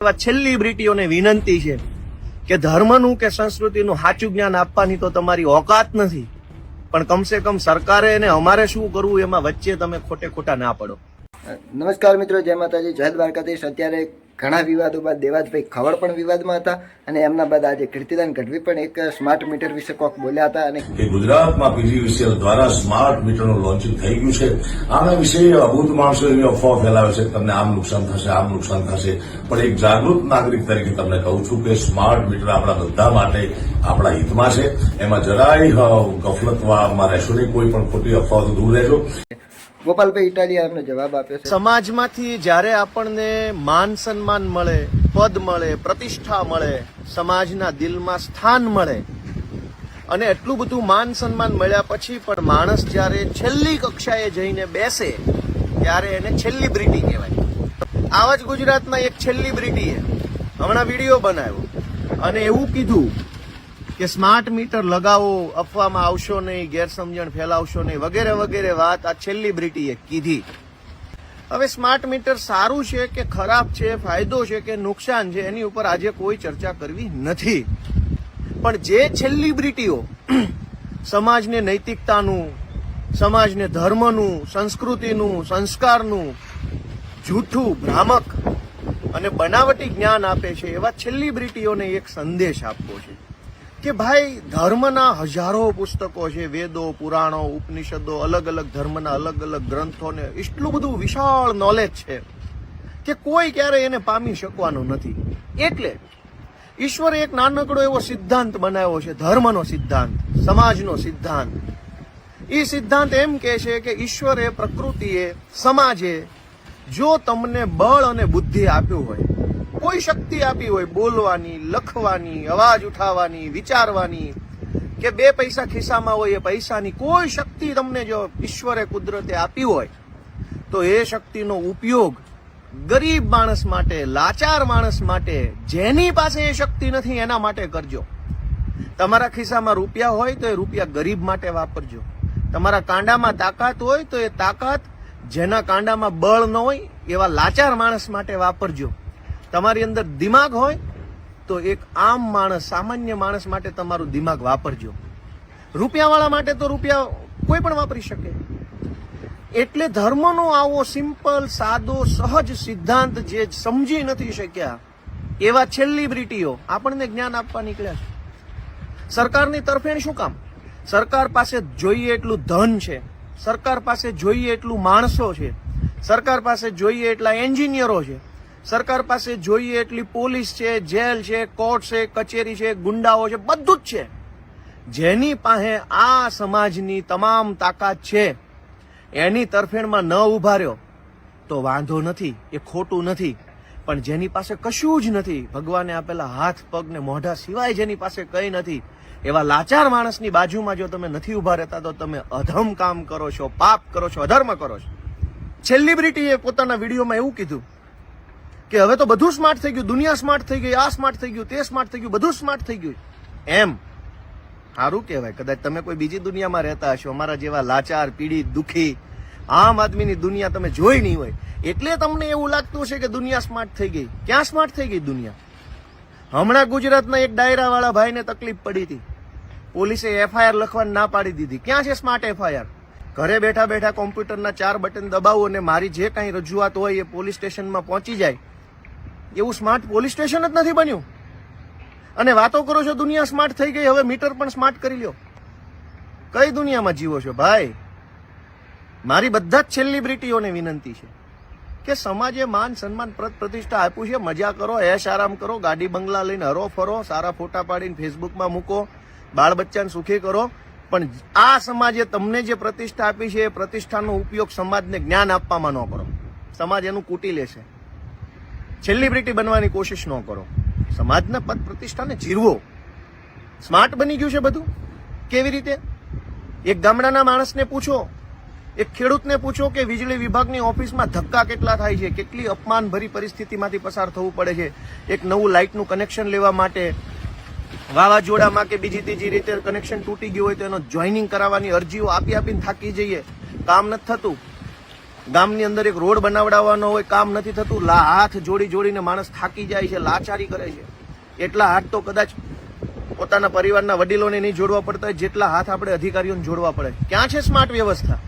એવા સેલિબ્રિટીઓને વિનંતી છે કે ધર્મનું કે સંસ્કૃતિનું સાચું જ્ઞાન આપવાની તો તમારી ઓકાત નથી. પણ કમસે કમ સરકારે અને અમારે શું કરવું એમાં વચ્ચે તમે ખોટે ખોટા ના પડો. નમસ્કાર મિત્રો, જય માતાજી. જય દ્વારકાધીશ. અત્યારે ઘણા વિવાદો બાદ દેવાજભાઈ ખવડ પણ વિવાદમાં હતા અને એમના બાદ આજે કીર્તિદાન ગઢવી પણ એક સ્માર્ટ મીટર વિશે કોક બોલ્યા હતા અને ગુજરાતમાં પીજીવીસીએલ દ્વારા સ્માર્ટ મીટરનું લોન્ચિંગ થઈ ગયું છે. આના વિશે અભૂત માણસો એવી અફવા ફેલાવે છે. તમને આમ નુકસાન થશે, આમ નુકસાન થશે. પણ એક જાગૃત નાગરિક તરીકે તમને કહું છું કે સ્માર્ટ મીટર આપણા બધા માટે આપણા હિતમાં છે. એમાં જરાય ગફલતમાં રહેશો નહીં કોઈ પણ ખોટી અફવાથી દૂર રહેજો. ગોપાલભાઈ ઇટાલિયા જવાબ આપ્યો છે. સમાજમાંથી જ્યારે આપણને માન સન્માન મળે, પદ મળે, પ્રતિષ્ઠા મળે, સમાજના દિલમાં સ્થાન મળે, અને એટલું બધું માન સન્માન મળ્યા પછી પણ માણસ જ્યારે છેલ્લી કક્ષાએ જઈને બેસે, ત્યારે એને છેલ્લી બ્રિટી કહેવાય. આવા જ ગુજરાતના એક છેલ્લી બ્રિટીએ હમણાં વીડિયો બનાવ્યો અને એવું કીધું કે સ્માર્ટ મીટર લગાવો, અફવામાં આવશો નહીં, ગેરસમજણ ફેલાવશો નહીં, વગેરે વગેરે વાત આ છેલ્લી બ્રિટીએ કીધી. હવે સ્માર્ટ મીટર સારું છે કે ખરાબ છે, ફાયદો છે કે નુકસાન છે, એની ઉપર આજે કોઈ ચર્ચા કરવી નથી. પણ જે છેલ્લી બ્રિટીઓ સમાજને નૈતિકતાનું, સમાજને ધર્મનું, સંસ્કૃતિનું, સંસ્કારનું, જૂઠું, ભ્રામક અને બનાવટી જ્ઞાન આપે છે, એવા છેલ્લી બ્રિટીઓને એક સંદેશ આપવો છે. કે ભાઈ ધર્મના હજારો પુસ્તકો છે, વેદો, પુરાણો, ઉપનિષદો, અલગ અલગ ધર્મના અલગ અલગ ગ્રંથોને, એટલું બધું વિશાળ નોલેજ છે કે કોઈ ક્યારે એને પામી શકવાનું નથી. એટલે ઈશ્વરે એક નાનકડો એવો સિદ્ધાંત બનાવ્યો છે, ધર્મનો સિદ્ધાંત, સમાજનો સિદ્ધાંત. એ સિદ્ધાંત એમ કહે છે કે ઈશ્વરે પ્રકૃતિએ, સમાજે, જો તમને બળ અને બુદ્ધિ આપ્યું હોય કોઈ શક્તિ આપી હોય, બોલવાની, લખવાની, અવાજ ઉઠાવવાની, વિચારવાની, કે બે પૈસા ખિસ્સામાં હોય, એ પૈસાની કોઈ શક્તિ તમને જો ઈશ્વરે કુદરતે આપી હોય, તો એ શક્તિનો ઉપયોગ ગરીબ માણસ માટે, લાચાર માણસ માટે, જેની પાસે એ શક્તિ નથી, એના માટે કરજો. તમારા ખિસ્સામાં રૂપિયા હોય, તો એ રૂપિયા ગરીબ માટે વાપરજો. તમારા કાંડામાં તાકાત હોય, તો એ તાકાત, જેના કાંડામાં બળ ન હોય, એવા લાચાર માણસ માટે વાપરજો. તમારી અંદર દિમાગ હોય, તો એક આમ માણસ, સામાન્ય માણસ માટે તમારું દિમાગ વાપરજો. રૂપિયાવાળા માટે તો રૂપિયા કોઈ પણ વાપરી શકે. એટલે ધર્મનો આવો સિમ્પલ સાદો, સહજ સિદ્ધાંત જે સમજી નથી શક્યા, એવા છેલ્લી બ્રિટીઓ આપણને જ્ઞાન આપવા નીકળ્યા છે. સરકારની તરફેણ શું કામ? સરકાર પાસે જોઈએ એટલું ધન છે, સરકાર પાસે જોઈએ એટલું માણસો છે, સરકાર પાસે જોઈએ એટલા એન્જિનિયરો છે સરકાર પાસે જોઈએ એટલી પોલીસ છે, જેલ છે, કોર્ટ છે, કચેરી છે, ગુંડાઓ છે, બધું જ છે. જેની પાસે આ સમાજની તમામ તાકાત છે, એની તરફેણમાં ન ઊભા રહ્યો, તો વાંધો નથી, એ ખોટું નથી. પણ જેની પાસે કશું જ નથી, ભગવાને આપેલા હાથ પગ ને મોઢા સિવાય જેની પાસે કંઈ નથી, એવા લાચાર માણસની બાજુમાં જો તમે નથી ઊભા રહેતા, તો તમે અધમ કામ કરો છો, પાપ કરો છો, અધર્મ કરો છો. છેલ્લી બ્રિટીએ પોતાના વિડીયોમાં એવું કીધું કે હવે તો બધું સ્માર્ટ થઈ ગયું, દુનિયા સ્માર્ટ થઈ ગઈ, આ સ્માર્ટ થઈ ગયું, તે સ્માર્ટ થઈ ગયું, બધું સ્માર્ટ થઈ ગયું. એમ. સારું કહેવાય. કદાચ તમે કોઈ બીજી દુનિયામાં રહેતા હશો, અમારા જેવા લાચાર, પીડિત, દુઃખી, આમ આદમીની દુનિયા તમે જોઈ નહીં હોય. એટલે તમને એવું લાગતું હશે કે દુનિયા સ્માર્ટ થઈ ગઈ. ક્યાં સ્માર્ટ થઈ ગઈ દુનિયા? હમણાં ગુજરાતના એક ડાયરાવાળા ભાઈને તકલીફ પડી હતી. પોલીસે એફઆઈઆર લખવાની ના પાડી દીધી. ક્યાં છે સ્માર્ટ એફઆઈઆર? ઘરે બેઠા બેઠા કોમ્પ્યુટરના ચાર બટન દબાવો અને મારી જે કાંઈ રજૂઆત હોય એ પોલીસ સ્ટેશનમાં પહોંચી જાય. એવું સ્માર્ટ પોલીસ સ્ટેશન જ નથી બન્યું. અને વાતો કરો છો, દુનિયા સ્માર્ટ થઈ ગઈ, હવે મીટર પણ સ્માર્ટ કરી લ્યો. કઈ દુનિયામાં જીવો છો? ભાઈ, મારી બધા જ છેલ્લી બ્રિટીઓને વિનંતી છે કે સમાજે માન, સન્માન, પ્રત પ્રતિષ્ઠા આપ્યું છે. મજા કરો, એશ આરામ કરો, ગાડી બંગલા લઈને હરો ફરો, સારા ફોટા પાડીને ફેસબુકમાં મૂકો, બાળ બચ્ચાને સુખી કરો. પણ આ સમાજે તમને જે પ્રતિષ્ઠા આપી છે, એ પ્રતિષ્ઠાનો ઉપયોગ સમાજને જ્ઞાન આપવામાં ન કરો. સમાજ એનું કૂટી લેશે. સેલિબ્રિટી બનવાની કોશિશ ન કરો. સમાજના પદ પ્રતિષ્ઠાને જીરવો. સ્માર્ટ બની ગયું છે બધું? કેવી રીતે? એક ગામડાના માણસને પૂછો, એક ખેડૂતને પૂછો કે વીજળી વિભાગની ઓફિસમાં ધક્કા કેટલા થાય છે, કેટલી અપમાનભરી પરિસ્થિતિમાંથી પસાર થવું પડે છે, એક નવું લાઇટનું કનેક્શન લેવા માટે, વાવાઝોડામાં કે બીજી ત્રીજી રીતે કનેક્શન તૂટી ગયું હોય તો એનો જોઈનિંગ કરાવવાની અરજીઓ આપી આપીને થાકી જઈએ. કામ નથી થતું. ગામની અંદર એક રોડ બનાવડાવવાનો હોય, કામ નથી થતું, લા હાથ જોડી જોડીને માણસ થાકી જાય છે, લાચારી કરે છે. એટલા હાથ તો કદાચ પોતાના પરિવારના વડીલોને નહીં જોડવા પડતા જેટલા હાથ આપણે અધિકારીઓને જોડવા પડે. ક્યાં છે સ્માર્ટ વ્યવસ્થા?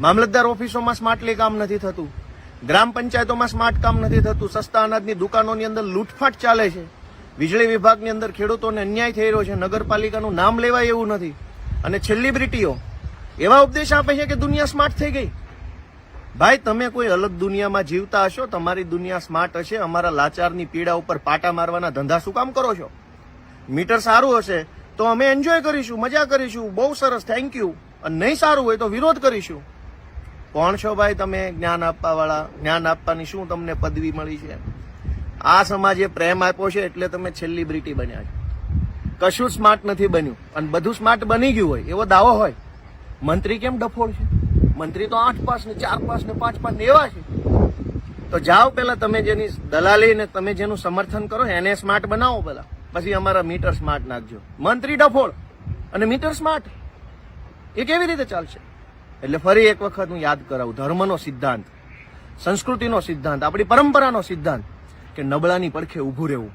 મામલતદાર ઓફિસોમાં સ્માર્ટલી કામ નથી થતું. ગ્રામ પંચાયતોમાં સ્માર્ટ કામ નથી થતું. સસ્તા અનાજની દુકાનોની અંદર લૂંટફાટ ચાલે છે. વીજળી વિભાગની અંદર ખેડૂતોને અન્યાય થઈ રહ્યો છે. નગરપાલિકાનું નામ લેવાય એવું નથી. અને છેલ્લી બ્રિટીઓ એવા ઉપદેશ આપે છે કે દુનિયા સ્માર્ટ થઈ ગઈ. ભાઈ, તમે કોઈ અલગ દુનિયામાં જીવતા હશો? તમારી દુનિયા સ્માર્ટ હશે, અમારા લાચારની પીડા ઉપર પાટા મારવાના ધંધા શું કામ કરો છો? મીટર સારું હશે તો અમે એન્જોય કરીશું, મજા કરીશું, બહુ સરસ થેન્ક યુ અને નહીં સારું હોય તો વિરોધ કરીશું. કોણ છો ભાઈ તમે? જ્ઞાન આપવા વાળા જ્ઞાન આપવાની શું તમને પદવી મળી છે? આ સમાજે પ્રેમ આપ્યો છે એટલે તમે સેલિબ્રિટી બન્યા છો. કશું સ્માર્ટ નથી બન્યું. અને બધું સ્માર્ટ બની ગયું હોય, એવો દાવો હોય. મંત્રી કેમ ડફોળ છે મંત્રી તો આઠ પાસ ને ચાર પાસ ને પાંચ પાસ ને એવા છે. તો જાઓ પેલા તમે જેની દલાલી ને તમે જેનું સમર્થન કરો, એને સ્માર્ટ બનાવો પેલા. પછી અમારા મીટર સ્માર્ટ નાખજો. મંત્રી ડફોળ અને મીટર સ્માર્ટ એ કેવી રીતે ચાલશે? એટલે ફરી એક વખત હું યાદ કરાવું. ધર્મનો સિદ્ધાંત, સંસ્કૃતિનો સિદ્ધાંત, આપણી પરંપરાનો સિદ્ધાંત કે નબળાની પડખે ઊભું રહેવું.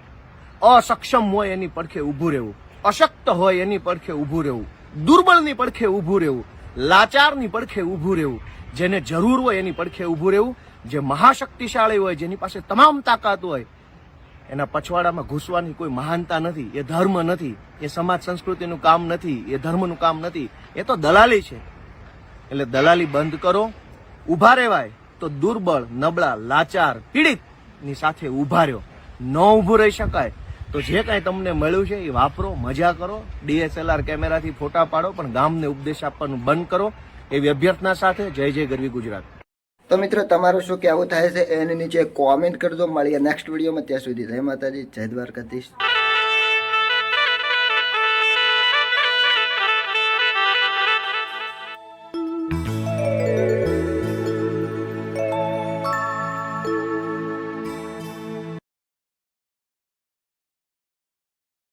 અસક્ષમ હોય એની પડખે ઊભું રહેવું. અશક્ત હોય એની પડખે ઊભું રહેવું. દુર્બળની પડખે ઊભું રહેવું. લાચારની પડખે ઊભું રહેવું, જેને જરૂર હોય એની પડખે ઊભું રહેવું, જે મહાશક્તિશાળી હોય, જેની પાસે તમામ તાકાત હોય, એના પછવાડામાં ઘૂસવાની કોઈ મહાનતા નથી, એ ધર્મ નથી, એ સમાજ સંસ્કૃતિનું કામ નથી, એ ધર્મનું કામ નથી, એ તો દલાલી છે. એટલે દલાલી બંધ કરો, ઊભા રહેવાય, તો દુર્બળ, નબળા, લાચાર પીડિતની સાથે ઊભા રહ્યો. ન ઊભું રહી શકાય તો જે કાંઈ તમને મળ્યું છે એ વાપરો, મજા કરો, ડીએસએલઆર કેમેરાથી ફોટા પાડો, પણ ગામને ઉપદેશ આપવાનું બંધ કરો. એવી અભ્યર્થના સાથે જય જય ગરવી ગુજરાત. તો મિત્રો, તમારું શું કહેવું થાય છે? એની નીચે કોમેન્ટ કરજો. મળીએ નેક્સ્ટ વિડીયોમાં ત્યાં સુધી જય માતાજી, જય દ્વારકાધીશ.